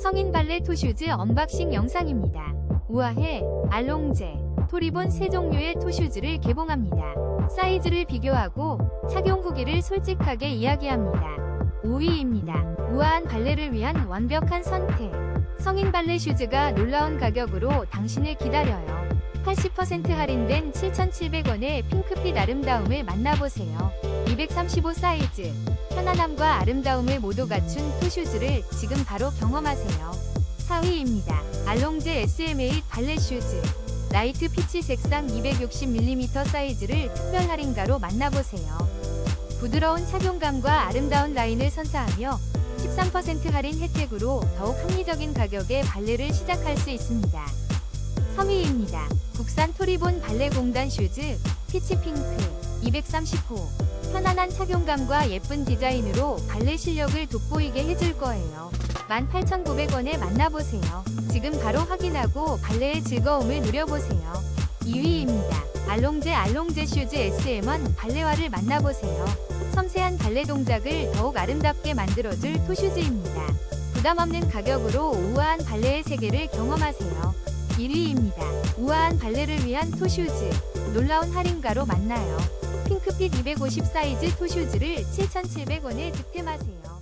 성인 발레 토슈즈 언박싱 영상입니다. 우아해, 알롱제, 토리본 세 종류의 토슈즈를 개봉합니다. 사이즈를 비교하고 착용 후기를 솔직하게 이야기합니다. 5위입니다. 우아한 발레를 위한 완벽한 선택. 성인 발레 슈즈가 놀라운 가격으로 당신을 기다려요. 80% 할인된 7,700원의 핑크빛 아름다움을 만나보세요. 235 사이즈. 편안함과 아름다움을 모두 갖춘 토슈즈를 지금 바로 경험하세요. 4위입니다. 알롱제 SMA 발레 슈즈. 라이트 피치 색상 260mm 사이즈를 특별 할인가로 만나보세요. 부드러운 착용감과 아름다운 라인을 선사하며 13% 할인 혜택으로 더욱 합리적인 가격에 발레를 시작할 수 있습니다. 3위입니다. 국산 토리본 발레 공단 슈즈 피치 핑크 230호 편안한 착용감과 예쁜 디자인으로 발레 실력을 돋보이게 해줄 거예요. 18,900원에 만나보세요. 지금 바로 확인하고 발레의 즐거움을 누려보세요. 2위입니다. 알롱제 알롱제 슈즈 SM1 발레화를 만나보세요. 섬세한 발레 동작을 더욱 아름답게 만들어줄 토슈즈입니다. 부담 없는 가격으로 우아한 발레의 세계를 경험하세요. 1위입니다. 우아한 발레를 위한 토슈즈. 놀라운 할인가로 만나요. 핑크빛 250 사이즈 토슈즈를 7,700원에 득템하세요.